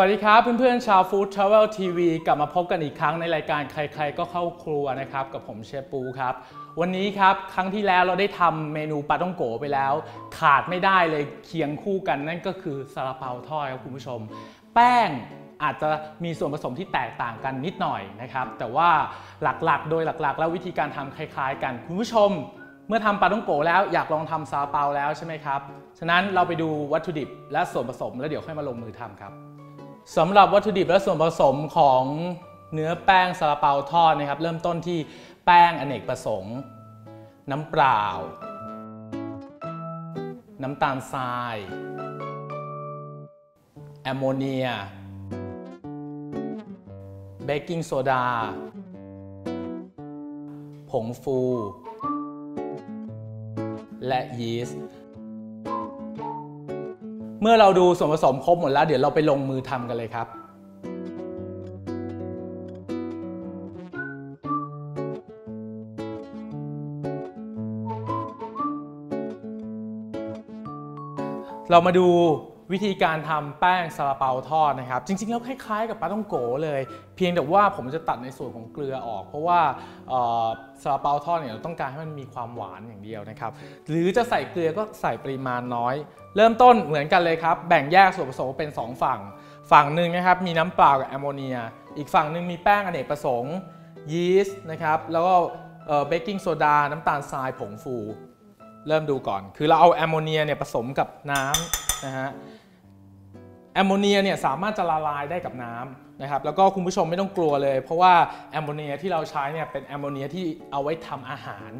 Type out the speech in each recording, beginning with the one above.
วัสดีครับเพื่อนๆชาว Food Travel TV กลับมาพบกันอีกครั้งในรายการใครๆก็เข้าครัวนะครับ กับผมเชฟปูครับ วันนี้ครับครั้งที่แล้วเราได้ทำเมนูปลาต้องโกไปแล้ว ขาดไม่ได้เลยเคียงคู่กันนั่นก็คือซาลาเปาทอดครับคุณผู้ชม แป้งอาจจะมีส่วนผสมที่แตกต่างกันนิดหน่อยนะครับ แต่ว่าหลักๆ โดยหลักๆ แล้ววิธีการทำคล้าย ๆ กันคุณผู้ชม เมื่อทำปลาต้องโกแล้วอยากลองทำซาลาเปาแล้วใช่ไหมครับฉะนั้นเราไปดูวัตถุดิบและส่วนผสมแล้วเดี๋ยวค่อยมาลงมือทำครับ สำหรับวัตถุดิบและส่วนผสมของเนื้อแป้งซาลาเปาทอดนะครับ เริ่มต้นที่แป้งอเนกประสงค์ น้ำเปล่า น้ำตาลทราย แอมโมเนีย เบกกิ้งโซดา ผงฟู และยีสต์ มื่อเราดูส่วนผสมครบหมดแล้ว เดี๋ยวเราไปลงมือทำกันเลยครับเรามาดู วิธีการทำแป้งซาลาเปาทอดนะครับ จริงๆ แล้วคล้ายๆ กับปลาต้องโกเลย เพียงแต่ว่าผมจะตัดในส่วนของเกลือออก เพราะว่าซาลาเปาทอดเนี่ยเราต้องการให้มันมีความหวานอย่างเดียวนะครับ หรือจะใส่เกลือก็ใส่ปริมาณน้อย เริ่มต้นเหมือนกันเลยครับ แบ่งแยกส่วนผสมเป็น 2 ฝั่ง ฝั่งหนึ่งนะครับมีน้ำเปล่ากับแอมโมเนีย อีกฝั่งหนึ่งมีแป้งอเนกประสงค์ยีสต์นะครับแล้วก็เบกกิ้งโซดาน้ำตาลทรายผงฟู เริ่มดูก่อน คือเราเอาแอมโมเนียเนี่ยผสมกับน้ำนะฮะ แอมโมเนียเนี่ยสามารถจะละลายได้กับน้ำนะครับแล้วก็คุณผู้ชมไม่ต้องกลัวเลย เพราะว่าแอมโมเนียที่เราใช้เนี่ยเป็นแอมโมเนียที่เอาไว้ทำอาหาร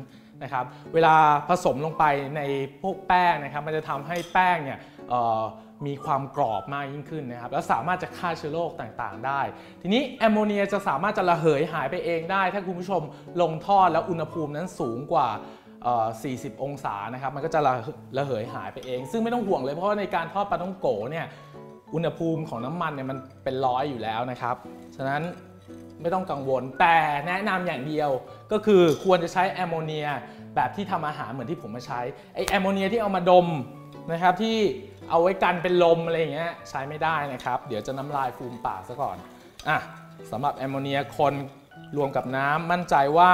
นะครับเวลาผสมลงไปในพวกแป้งนะครับมันจะทำให้แป้งเนี่ยมีความกรอบมากยิ่งขึ้นนะครับแล้วสามารถจะฆ่าเชื้อโรคต่างๆ ได้ ทีนี้แอมโมเนียจะสามารถจะระเหยหายไปเองได้ ถ้าคุณผู้ชมลงทอดแล้วอุณหภูมินั้นสูงกว่า40 องศานะครับมันก็จะระระเหยหายไปเอง ซึ่งไม่ต้องห่วงเลยเพราะว่าในการทอดปลาท่องโกเนี่ย อุณหภูมิของน้ำมันเนี่ยมันเป็นร้อยอยู่แล้วนะครับ ฉะนั้นไม่ต้องกังวล แต่แนะนำอย่างเดียวก็คือควรจะใช้แอมโมเนียแบบที่ทำอาหารเหมือนที่ผมมาใช้ไอแอมโมเนียที่เอามาดมนะครับที่เอาไว้กันเป็นลมอะไรอย่างเงี้ยใช้ไม่ได้นะครับ เดี๋ยวจะน้ำลายฟูมปากซะก่อนอะสำหรับแอมโมเนียคนรวมกับน้ำมั่นใจว่า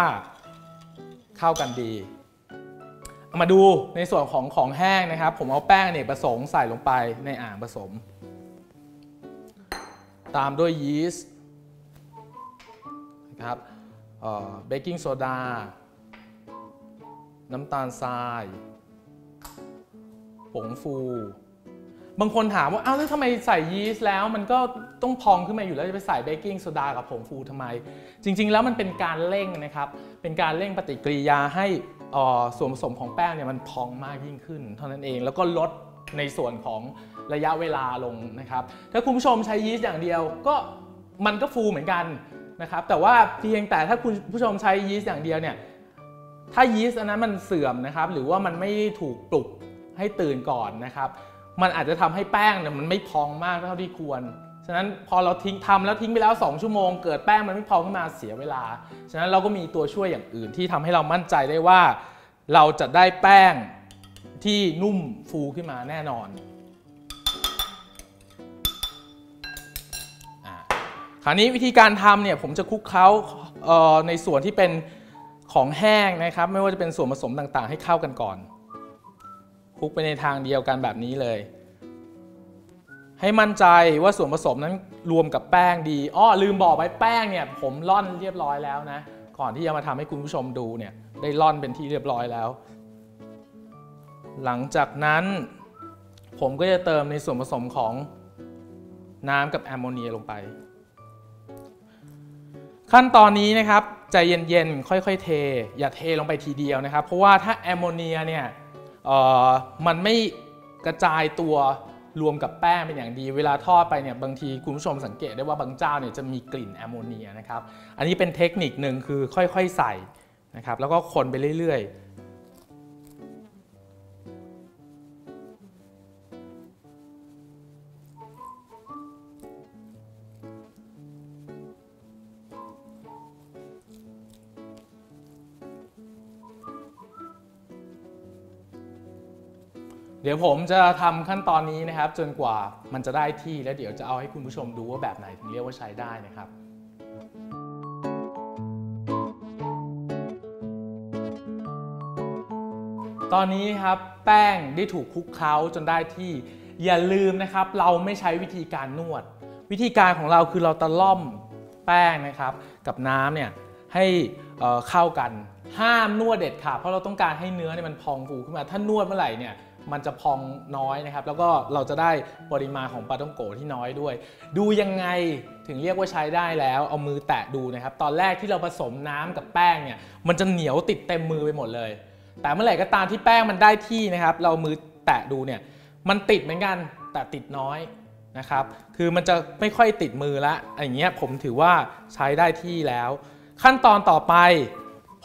เข้ากันดีมาดูในส่วนของของแห้งนะครับ ผมเอาแป้งเนี่ยผสมใส่ลงไปในอ่างผสม ตามด้วยยีสต์นะครับเบกกิ้งโซดา น้ำตาลทราย ผงฟู บางคนถามว่า อ้าว แล้วทำไมใส่ยีสต์แล้ว มันก็ต้องพองขึ้นมาอยู่แล้ว จะไปใส่เบกกิ้งโซดากับผงฟูทำไม จริง ๆ แล้วมันเป็นการเร่งนะครับ เป็นการเร่งปฏิกิริยาให้ส่วนผสมของแป้งเนี่ยมันพองมากยิ่งขึ้น เท่านั้นเอง แล้วก็ลด ในส่วนของระยะเวลาลงนะครับ ถ้าคุณผู้ชมใช้ยีสต์อย่างเดียวก็มันก็ฟูเหมือนกันนะครับ แต่ว่าเพียงแต่ถ้าคุณผู้ชมใช้ยีสต์อย่างเดียวเนี่ย ถ้ายีสต์อันนั้นมันเสื่อมนะครับ หรือว่ามันไม่ถูกปลุกให้ตื่นก่อนนะครับ มันอาจจะทำให้แป้งเนี่ยมันไม่พองมากเท่าที่ควร ฉะนั้นพอเราทิ้งทำแล้วทิ้งไปแล้ว 2 ชั่วโมง เกิดแป้งมันไม่พองขึ้นมาเสียเวลา ฉะนั้นเราก็มีตัวช่วยอย่างอื่นที่ทำให้เรามั่นใจได้ว่า เราจะได้แป้ง ที่นุ่มฟูขึ้นมาแน่นอนคราวนี้วิธีการทำเนี่ยผมจะคลุกเคล้าในส่วนที่เป็นของแห้งนะครับ ไม่ว่าจะเป็นส่วนผสมต่างๆ ให้เข้ากันก่อนคลุกไปในทางเดียวกันแบบนี้เลย ให้มั่นใจว่าส่วนผสมนั้นรวมกับแป้งดีอ้อลืมบอกไปแป้งเนี่ยผมร่อนเรียบร้อยแล้วนะก่อนที่จะมาทำให้คุณผู้ชมดูเนี่ยได้ร่อนเป็นที่เรียบร้อยแล้ว หลังจากนั้นผมก็จะเติมในส่วนผสมของน้ำกับแอมโมเนียลงไป ขั้นตอนนี้นะครับใจเย็นๆ ค่อยๆ เท อย่าเทลงไปทีเดียวนะครับ เพราะว่าถ้าแอมโมเนียเนี่ยมันไม่กระจายตัวรวมกับแป้งเป็นอย่างดี เวลาทอดไปเนี่ยบางทีคุณผู้ชมสังเกตได้ว่าบางเจ้าเนี่ยจะมีกลิ่นแอมโมเนียนะครับ อันนี้เป็นเทคนิคหนึ่งคือค่อยๆ ใส่นะครับแล้วก็คนไปเรื่อยๆ เดี๋ยวผมจะทำขั้นตอนนี้นะครับ จนกว่ามันจะได้ที่แล้วเดี๋ยวจะเอาให้คุณผู้ชมดูว่าแบบไหนถึงเรียกว่าใช้ได้นะครับตอนนี้ครับแป้งได้ถูกคลุกเคล้าจนได้ที่ อย่าลืมนะครับ เราไม่ใช้วิธีการนวด วิธีการของเราคือเราตะล่อมแป้งนะครับ กับน้ำเนี่ยให้เข้ากันห้ามนวดเด็ดขาดเพราะเราต้องการให้เนื้อเนี่ยมันพองฟูขึ้นมาถ้านวดเมื่อไหร่เนี่ย มันจะพองน้อยนะครับ แล้วก็เราจะได้ปริมาณของปลาต้องโกที่น้อยด้วย ดูยังไงถึงเรียกว่าใช้ได้แล้ว เอามือแตะดูนะครับ ตอนแรกที่เราผสมน้ำกับแป้งเนี่ย มันจะเหนียวติดเต็มมือไปหมดเลย แต่เมื่อไหร่ก็ตามที่แป้งมันได้ที่นะครับ เรามือแตะดูเนี่ย มันติดเหมือนกัน แต่ติดน้อยนะครับ คือมันจะไม่ค่อยติดมือละอย่างเงี้ยผมถือว่าใช้ได้ที่แล้ว ขั้นตอนต่อไป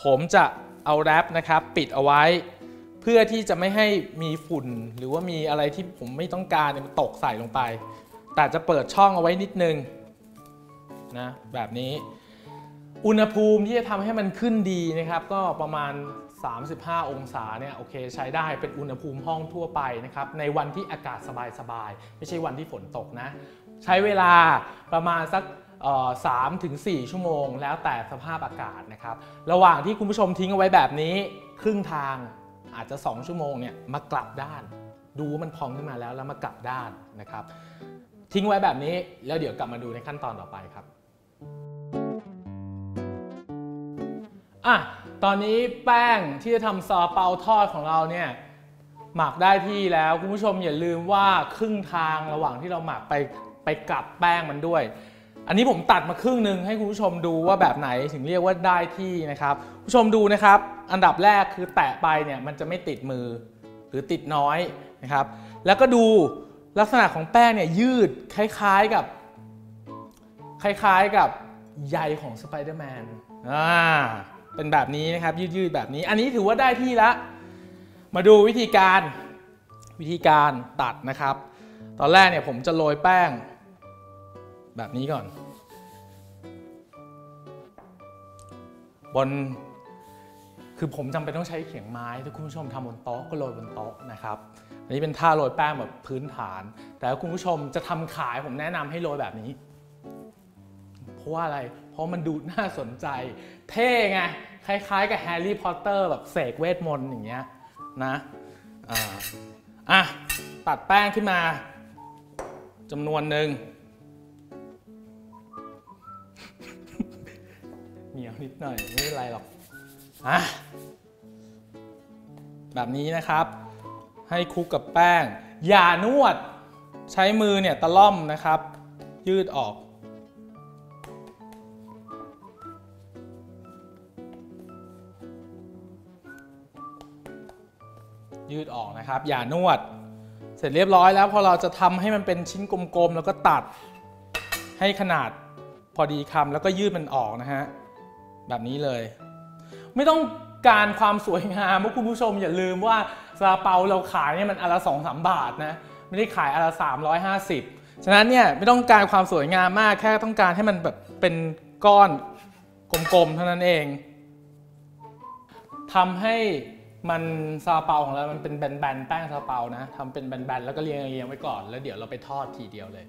ผมจะเอาแรปนะครับ ปิดเอาไว้ พื่อที่จะไม่ให้มีฝุ่นหรือว่ามีอะไรที่ผมไม่ต้องการเนี่ยมันตกใส่ลงไป แต่จะเปิดช่องเอาไว้นิดนึงนะแบบนี้ อุณหภูมิที่จะทำให้มันขึ้นดีนะครับ ก็ประมาณ 35 องศาเนี่ยโอเคใช้ได้เป็นอุณหภูมิห้องทั่วไปนะครับในวันที่อากาศสบายๆ ไม่ใช่วันที่ฝนตกนะ ใช้เวลาประมาณสักสามถึงสี่ชั่วโมง แล้วแต่สภาพอากาศนะครับ ระหว่างที่คุณผู้ชมทิ้งเอาไว้แบบนี้ ครึ่งทาง อาจจะ 2 ชั่วโมงเนี่ยมากลับด้าน ดูว่ามันพองขึ้นมาแล้วแล้วมากลับด้านนะครับ ทิ้งไว้แบบนี้แล้วเดี๋ยวกลับมาดูในขั้นตอนต่อไปครับอะตอนนี้แป้งที่จะทำซาเปาทอดของเราเนี่ยหมักได้ที่แล้วคุณผู้ชมอย่าลืมว่าครึ่งทางระหว่างที่เราหมักไปไปกลับแป้งมันด้วย อันนี้ผมตัดมาครึ่งหนึ่งให้คุณผู้ชมดูว่าแบบไหนถึงเรียกว่าได้ที่นะครับผู้ชมดูนะครับ อันดับแรกคือแตะไปเนี่ยมันจะไม่ติดมือ หรือติดน้อยนะครับ แล้วก็ดูลักษณะของแป้งเนี่ยยืดคล้ายๆกับ คล้ายๆกับใยของสไปเดอร์แมนอ่าเป็นแบบนี้นะครับ ยืดๆแบบนี้ อันนี้ถือว่าได้ที่ละมาดูวิธีการวิธีการตัดนะครับ ตอนแรกเนี่ยผมจะโรยแป้ง แบบนี้ก่อน บนคือผมจำเป็นต้องใช้เขียงไม้ ถ้าคุณผู้ชมทำบนโต๊ะก็โรยบนโต๊ะนะครับอันนี้เป็นท่าโรยแป้งแบบพื้นฐาน แต่ถ้าคุณผู้ชมจะทำขายผมแนะนำให้โรยแบบนี้ เพราะว่าอะไร เพราะมันดูน่าสนใจ เท่ไง คล้ายๆ กับแฮร์รี่พอตเตอร์แบบเสกเวทมนต์อย่างเงี้ยนะอ่าอะตัดแป้งขึ้นมาจำนวนหนึ่ง เหนียวนิดหน่อยไม่เป็นไรหรอกอะแบบนี้นะครับ ให้คลุกกับแป้ง อย่านวด ใช้มือเนี่ยตะล่อมนะครับ ยืดออก ยืดออกนะครับ อย่านวด เสร็จเรียบร้อยแล้วพอเราจะทำให้มันเป็นชิ้นกลมๆ แล้วก็ตัดให้ขนาดพอดีคำแล้วก็ยืดมันออกนะฮะ แบบนี้เลย ไม่ต้องการความสวยงามคุณผู้ชมอย่าลืมว่าซาลาเปาเราขายเนี่ยมันอนละสองสามบาทนะไม่ได้ขายอนละสามร้อยห้าสิบฉะนั้นเนี่ยไม่ต้องการความสวยงามมากแค่ต้องการให้มันแบบเป็นก้อนกลมๆเท่านั้นเองทำให้มันซาลาเปาของเรา มันเป็นแบนๆแป้งซาลาเปานะทำเป็นแบนๆแล้วก็เรียงเรียงไว้ก่อน แล้วเดี๋ยวเราไปทอดทีเดียวเลย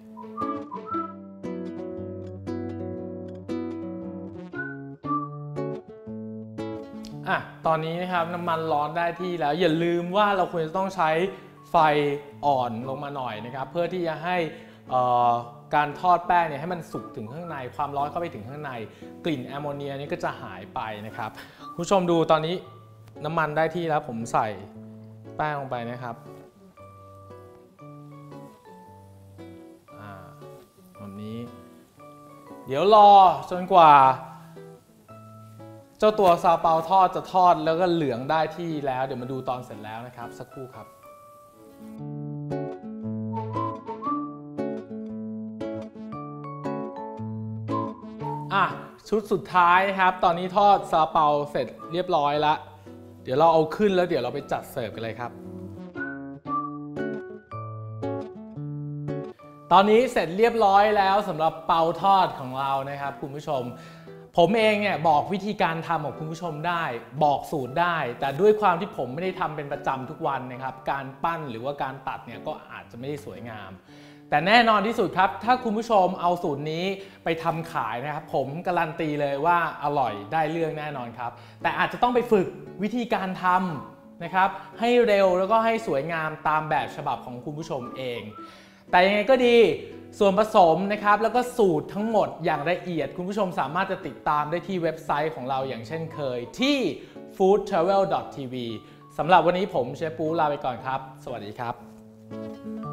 อะตอนนี้นะครับน้ำมันร้อนได้ที่แล้ว อย่าลืมว่าเราควรจะต้องใช้ไฟอ่อนลงมาหน่อยนะครับ เพื่อที่จะให้การทอดแป้งเนี่ยให้มันสุกถึงข้างใน ความร้อนเข้าไปถึงข้างใน กลิ่นแอมโมเนียนี่ก็จะหายไปนะครับคุณผู้ชมดูตอนนี้น้ำมันได้ที่แล้วผมใส่แป้งลงไปนะครับแบบนี้ เดี๋ยวรอจนกว่า เจ้าตัวซาเปาทอดจะทอดแล้วก็เหลืองได้ที่แล้ว เดี๋ยวมาดูตอนเสร็จแล้วนะครับ สักครู่ครับ อะ ชุดสุดท้ายครับ ตอนนี้ทอดซาเปาเสร็จเรียบร้อยแล้วเดี๋ยวเราเอาขึ้นแล้วเดี๋ยวเราไปจัดเสิร์ฟกันเลยครับตอนนี้เสร็จเรียบร้อยแล้วสำหรับเปาทอดของเรานะครับคุณผู้ชม ผมเองเนี่ยบอกวิธีการทำของคุณผู้ชมได้ บอกสูตรได้ แต่ด้วยความที่ผมไม่ได้ทำเป็นประจำทุกวันนะครับ การปั้นหรือว่าการตัดเนี่ยก็อาจจะไม่ได้สวยงาม แต่แน่นอนที่สุดครับ ถ้าคุณผู้ชมเอาสูตรนี้ไปทำขายนะครับ ผมการันตีเลยว่าอร่อยได้เรื่องแน่นอนครับ แต่อาจจะต้องไปฝึกวิธีการทำนะครับให้เร็วแล้วก็ให้สวยงามตามแบบฉบับของคุณผู้ชมเอง แต่ยังไงก็ดี ส่วนผสมนะครับแล้วก็สูตรทั้งหมดอย่างละเอียด คุณผู้ชมสามารถจะติดตามได้ที่เว็บไซต์ของเราอย่างเช่นเคยที่ foodtravel.tv สำหรับวันนี้ผมเชฟปูลาไปก่อนครับ สวัสดีครับ